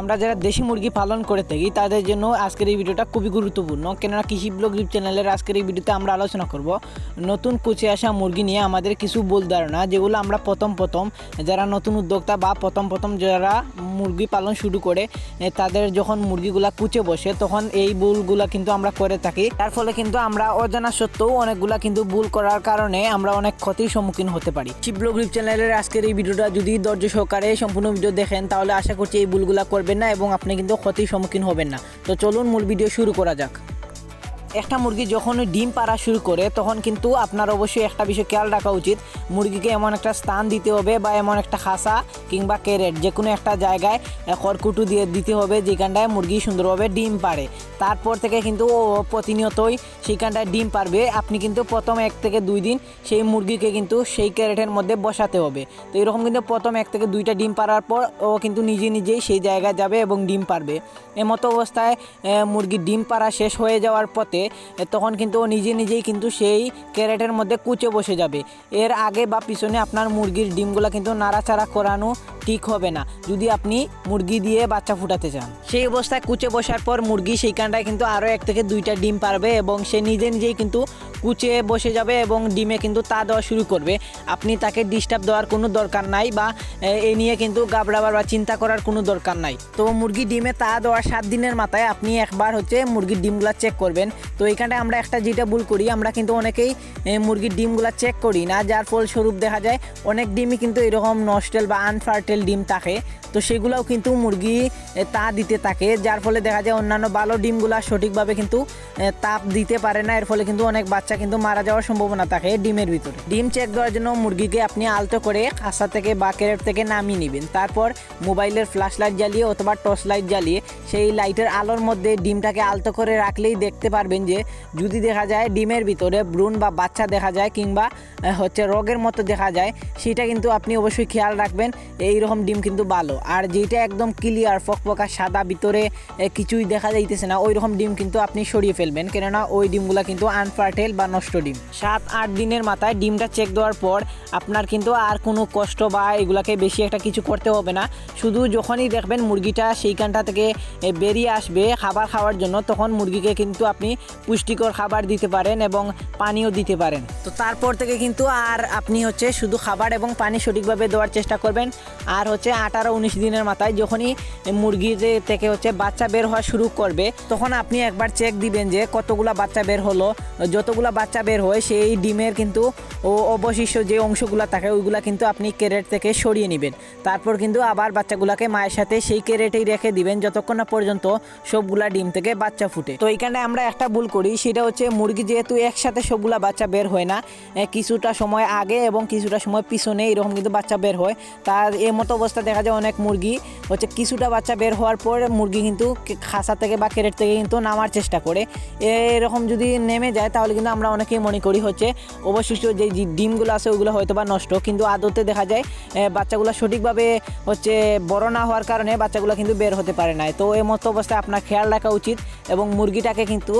আমরা যারা দেশি মুরগি পালন করে থাকি, তাদের জন্য আজকের এই ভিডিওটা খুবই গুরুত্বপূর্ণ। কেননা কৃষি ব্লগ ইউটিউব চ্যানেলের আজকের এই ভিডিওতে আমরা আলোচনা করব নতুন কুচে আসা মুরগি নিয়ে আমাদের কিছু ভুল ধারণা, যেগুলো আমরা প্রথম প্রথম যারা নতুন উদ্যোক্তা বা প্রথম প্রথম যারা মুরগি পালন শুরু করে, তাদের যখন মুরগিগুলা কুচে বসে, তখন এই ভুলগুলা কিন্তু আমরা করে থাকি। তার ফলে কিন্তু আমরা অজানা সত্ত্বেও অনেকগুলা কিন্তু ভুল করার কারণে আমরা অনেক ক্ষতির সম্মুখীন হতে পারি। শিবব্লগ ইউটিউব চ্যানেলের আজকের এই ভিডিওটা যদি ধৈর্য সহকারে সম্পূর্ণ ভিডিও দেখেন, তাহলে আশা করছি এই ভুলগুলা করবেন না এবং আপনি কিন্তু ক্ষতির সম্মুখীন হবেন না। তো চলুন মূল ভিডিও শুরু করা যাক। একটা মুরগি যখন ডিম পাড়া শুরু করে তখন কিন্তু আপনার অবশ্যই একটা বিষয় খেয়াল রাখা উচিত। মুরগিকে এমন একটা স্থান দিতে হবে বা এমন একটা খাসা কিংবা ক্যারেট যে কোনো একটা জায়গায় খড়কুটু দিয়ে দিতে হবে যেখানটায় মুরগি সুন্দরভাবে ডিম পারে তারপর থেকে কিন্তু ও প্রতিনিয়তই সেইখানটায় ডিম পারবে আপনি কিন্তু প্রথম এক থেকে দুই দিন সেই মুরগিকে কিন্তু সেই ক্যারেটের মধ্যে বসাতে হবে। তো এরকম কিন্তু প্রথম এক থেকে দুইটা ডিম পারার পর ও কিন্তু নিজে নিজেই সেই জায়গায় যাবে এবং ডিম পারবে এমতো অবস্থায় আহ, মুরগির ডিম পাড়া শেষ হয়ে যাওয়ার পথে এ, তখন কিন্তু নিজে নিজেই কিন্তু সেই ক্যারেটের মধ্যে কুচে বসে যাবে। এর আগে বা পিছনে আপনার মুরগির ডিমগুলো কিন্তু নাড়াচাড়া করানো ঠিক হবে না যদি আপনি মুরগি দিয়ে বাচ্চা ফুটাতে চান। সেই অবস্থায় কুচে বসার পর মুরগি সেইখানটায় কিন্তু আরও এক থেকে দুইটা ডিম পারবে এবং সে নিজে নিজেই কিন্তু কুচে বসে যাবে এবং ডিমে কিন্তু তা দেওয়া শুরু করবে। আপনি তাকে ডিস্টার্ব দেওয়ার কোনো দরকার নাই বা এ, নিয়ে কিন্তু গাবড়াবার বা চিন্তা করার কোনো দরকার নাই। তো মুরগি ডিমে তা দেওয়ার সাত দিনের মাথায় আপনি একবার হচ্ছে মুরগির ডিমগুলো চেক করবেন। তো এইখানটায় আমরা একটা যেটা ভুল করি আমরা কিন্তু অনেকেই মুরগির ডিমগুলো চেক করি না যার ফলস্বরূপ দেখা যায় অনেক ডিমই কিন্তু এরকম নস্টেল বা আনফার্টেল ডিম থাকে, তো সেগুলোও কিন্তু মুরগি তা দিতে থাকে। যার ফলে দেখা যায় অন্যান্য ভালো ডিমগুলো সঠিকভাবে কিন্তু তাপ দিতে পারে না। এর ফলে কিন্তু অনেক বাচ্চা কিন্তু মারা যাওয়ার সম্ভাবনা থাকে ডিমের ভিতরে। ডিম চেক দেওয়ার জন্য মুরগিকে আপনি আলতো করে খাসা থেকে বা ক্যারেট থেকে নামিয়ে নেবেন। তারপর মোবাইলের ফ্ল্যাশ লাইট জ্বালিয়ে অথবা টর্চ লাইট জ্বালিয়ে সেই লাইটের আলোর মধ্যে ডিমটাকে আলতো করে রাখলেই দেখতে পারবেন যে, যদি দেখা যায় ডিমের ভিতরে ব্রুন বা বাচ্চা দেখা যায় কিংবা হচ্ছে রোগের মতো দেখা যায়, সেটা কিন্তু আপনি অবশ্যই খেয়াল রাখবেন। এই রকম ডিম কিন্তু ভালো। আর যেটা একদম ক্লিয়ার ফকফকা, সাদা, ভিতরে কিছুই দেখা যাইতেছে না ওই রকম ডিম কিন্তু আপনি সরিয়ে ফেলবেন। কেননা ওই ডিমগুলো কিন্তু আনফার্টেল বা নষ্ট ডিম। সাত, আট দিনের মাথায় ডিমটা চেক দেওয়ার পর আপনার কিন্তু আর কোনো কষ্ট বা এগুলাকে বেশি একটা কিছু করতে হবে না। শুধু যখনই দেখবেন মুরগিটা সেইখানটা থেকে বেরিয়ে আসবে খাবার খাওয়ার জন্য, তখন মুরগিকে কিন্তু আপনি পুষ্টিকর খাবার দিতে পারেন এবং পানিও দিতে পারেন। তো তারপর থেকে কিন্তু আর আপনি হচ্ছে শুধু খাবার এবং পানি সঠিকভাবে দেওয়ার চেষ্টা করবেন। আর হচ্ছে আঠারো উনিশ দিনের মাথায় যখনই মুরগি থেকে হচ্ছে বাচ্চা বের হওয়া শুরু করবে, তখন আপনি একবার চেক দিবেন যে কতগুলো বাচ্চা বের হলো। যতগুলো বাচ্চা বের হয়, সেই ডিমের কিন্তু ও অবশিষ্ট যে অংশগুলো থাকে, ওইগুলো কিন্তু আপনি ক্যারেট থেকে সরিয়ে নেবেন। তারপর কিন্তু আবার বাচ্চাগুলোকে মায়ের সাথে সেই ক্যারেটেই রেখে দিবেন, যতক্ষণ না পর্যন্ত সবগুলা ডিম থেকে বাচ্চা ফুটে। তো এইখানে আমরা একটা ভুল করি, সেটা হচ্ছে মুরগি যেহেতু একসাথে সবগুলা বাচ্চা বের হয় না কিছুটা সময় আগে এবং কিছুটা সময় পিছনে এরকম কিন্তু বাচ্চা বের হয় তার এই মতো অবস্থা দেখা যায় অনেক মুরগি। হচ্ছে কিছুটা বাচ্চা বের হওয়ার পর মুরগি কিন্তু খাসা থেকে বা ক্যারেট থেকে কিন্তু নামার চেষ্টা করে। এরকম যদি নেমে যায় তাহলে কিন্তু আমরা অনেকেই মনে করি হচ্ছে অবশিষ্ট যে ডিমগুলো আছে ওইগুলো হয়তো বা নষ্ট। কিন্তু আদতে দেখা যায় বাচ্চাগুলো সঠিকভাবে হচ্ছে বড় না হওয়ার কারণে বাচ্চাগুলো কিন্তু বের হতে পারে না। তো এই মতো অবস্থায় আপনার খেয়াল রাখা উচিত এবং মুরগিটাকে কিন্তু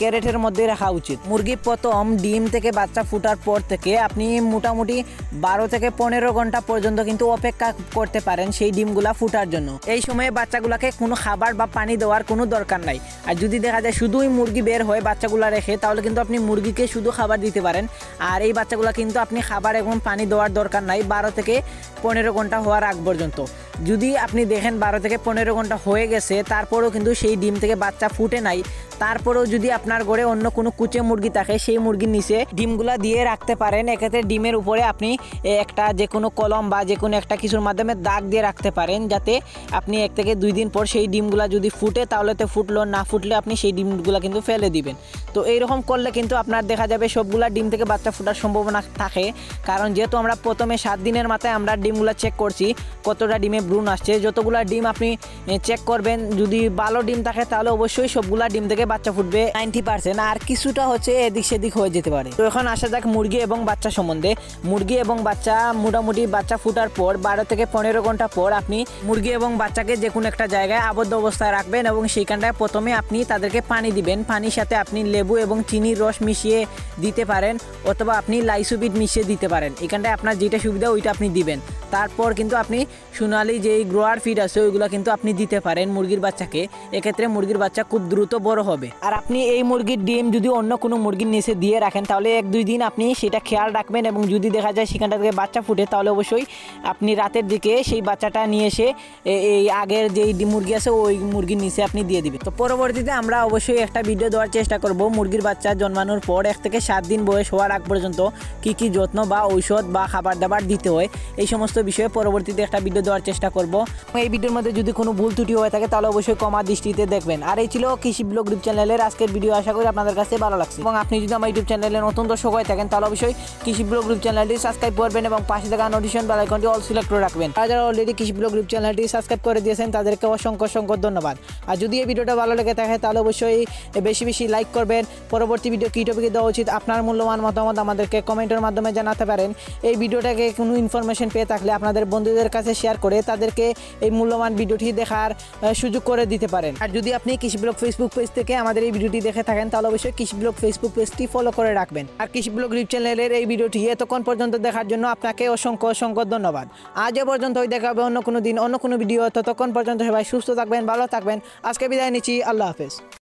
ক্যারেটের মধ্যে রাখা উচিত। মুরগি প্রথম ডিম থেকে বাচ্চা ফুটার পর থেকে আপনি মোটামুটি বারো থেকে পনেরো ঘণ্টা পর্যন্ত কিন্তু অপেক্ষা করতে পারেন সেই ডিমগুলা ফুটার জন্য। এই সময়ে বাচ্চাগুলোকে কোনো খাবার বা পানি দেওয়ার কোনো দরকার নাই। আর যদি দেখা যায় শুধুই মুরগি বের হয় বাচ্চাগুলো রেখে, তাহলে কিন্তু আপনি মুরগিকে শুধু খাবার দিতে পারেন। আর এই বাচ্চাগুলো কিন্তু আপনি খাবার এবং পানি দেওয়ার দরকার নাই বারো থেকে পনেরো ঘণ্টা হওয়ার আগ পর্যন্ত। যদি আপনি দেখেন বারো থেকে পনেরো ঘণ্টা হয়ে গেছে, তারপরেও কিন্তু সেই ডিম থেকে বাচ্চা ফুটে নাই। তারপরেও যদি আপনার ঘরে অন্য কোনো কুচে মুরগি থাকে, সেই মুরগির নিচে ডিমগুলা দিয়ে রাখতে পারেন। এক্ষেত্রে ডিমের উপরে আপনি একটা যে কোনো কলম বা যে কোনো একটা কিছুর মাধ্যমে দাগ দিয়ে রাখতে পারেন, যাতে আপনি এক থেকে দুই দিন পর সেই ডিমগুলা যদি ফুটে, তাহলে তো ফুটলো, না ফুটলে আপনি সেই ডিমগুলা কিন্তু ফেলে দিবেন। তো এইরকম করলে কিন্তু আপনার দেখা যাবে সবগুলা ডিম থেকে বাচ্চা ফোটার সম্ভাবনা থাকে। কারণ যেহেতু আমরা প্রথমে সাত দিনের মাথায় আমরা ডিমগুলা চেক করছি, কতটা ডিমে ব্রুন আসছে। যতগুলা ডিম আপনি চেক করবেন, যদি ভালো ডিম থাকে, তাহলে অবশ্যই সবগুলা ডিম থেকে বাচ্চা ফুটবে নাইনটি পার্সেন্ট আর কিছুটা হচ্ছে এদিক সেদিক হয়ে যেতে পারে। তো এখন আসা যাক মুরগি এবং বাচ্চা সম্বন্ধে। মুরগি এবং বাচ্চা মোটামুটি বাচ্চা ফুটার পর, বারো থেকে পনেরো ঘণ্টা পর আপনি মুরগি এবং বাচ্চাকে যে কোনো একটা জায়গায় আবদ্ধ অবস্থায় রাখবেন এবং সেইখানটায় প্রথমে আপনি তাদেরকে পানি দিবেন। পানির সাথে আপনি লেবু এবং চিনির রস মিশিয়ে দিতে পারেন অথবা আপনি লাইসোবিট মিশিয়ে দিতে পারেন। এখানটায় আপনার যেটা সুবিধা, ওইটা আপনি দিবেন। তারপর কিন্তু আপনি সোনালি যেই গ্রোয়ার ফিড আছে, ওইগুলো কিন্তু আপনি দিতে পারেন মুরগির বাচ্চাকে। এক্ষেত্রে মুরগির বাচ্চা খুব দ্রুত বড় হবে। আর আপনি এই মুরগির ডিম যদি অন্য কোনো মুরগির নিচে দিয়ে রাখেন, তাহলে এক দুই দিন আপনি সেটা খেয়াল রাখবেন এবং যদি দেখা যায় সেখানটা থেকে বাচ্চা ফুটে, তাহলে অবশ্যই আপনি রাতের দিকে সেই বাচ্চাটা নিয়ে এসে এই আগের যেই মুরগি আছে, ওই মুরগির নিচে আপনি দিয়ে দিবেন। তো পরবর্তীতে আমরা অবশ্যই একটা ভিডিও দেওয়ার চেষ্টা করব, মুরগির বাচ্চা জন্মানোর পর এক থেকে সাত দিন বয়স হওয়ার আগ পর্যন্ত কি কি যত্ন বা ঔষধ বা খাবার দাবার দিতে হয়, এই সমস্ত বিষয়ে পরবর্তীতে একটা ভিডিও দেওয়ার চেষ্টা করব। এই ভিডিওর মধ্যে যদি কোনো ভুল ত্রুটি হয়ে থাকে, তাহলে অবশ্যই কমা দৃষ্টিতে দেখবেন। আর এই ছিল কৃষি ব্লগ ইউটিউব চ্যানেলের আজকের ভিডিও আশা করি আপনাদের কাছে ভালো লাগছে। এবং আপনি যদি আমার ইউটিউব চ্যানেলে নতুন দর্শক হয়ে থাকেন, তাহলে অবশ্যই কৃষি ব্লগ ইউটিউব চ্যানেলটি সাবস্ক্রাইব করবেন এবং পাশে থাকা নোটিফিকেশন বেল আইকনটি অল সিলেক্ট করে রাখবেন। আর যারা অলরেডি কৃষি ব্লগ ইউটিউব চ্যানেলটি সাবস্ক্রাইব করে দিয়েছেন, তাদেরকে অসংখ্য অসংখ্য ধন্যবাদ। আর যদি এই ভিডিওটা ভালো লেগে থাকে, তাহলে অবশ্যই বেশি বেশি লাইক করবেন। পরবর্তী ভিডিও কী টপিকে দেওয়া উচিত, আপনার মূল্যবান মতামত আমাদেরকে কমেন্টের মাধ্যমে জানাতে পারেন। এই ভিডিওটাকে কোনো ইনফরমেশন পেয়ে থাকলে আপনাদের বন্ধুদের কাছে শেয়ার করে তাদেরকে এই মূল্যবান ভিডিওটি দেখার সুযোগ করে দিতে পারেন। আর যদি আপনি কৃষি ব্লগ ফেসবুক পেজ থেকে আমাদের এই ভিডিওটি দেখে থাকেন, তাহলে অবশ্যই কৃষি ব্লগ ফেসবুক পেজটি ফলো করে রাখবেন। আর কৃষি ব্লগ ইউটিউব চ্যানেলের এই ভিডিওটি এতক্ষণ পর্যন্ত দেখার জন্য আপনাকে অসংখ্য অসংখ্য ধন্যবাদ। আজ এ পর্যন্তই, দেখা হবে অন্য কোনো দিন, অন্য কোনো ভিডিও। ততক্ষণ পর্যন্ত সবাই সুস্থ থাকবেন, ভালো থাকবেন। আজকে বিদায় নিচ্ছি, আল্লাহ হাফেজ।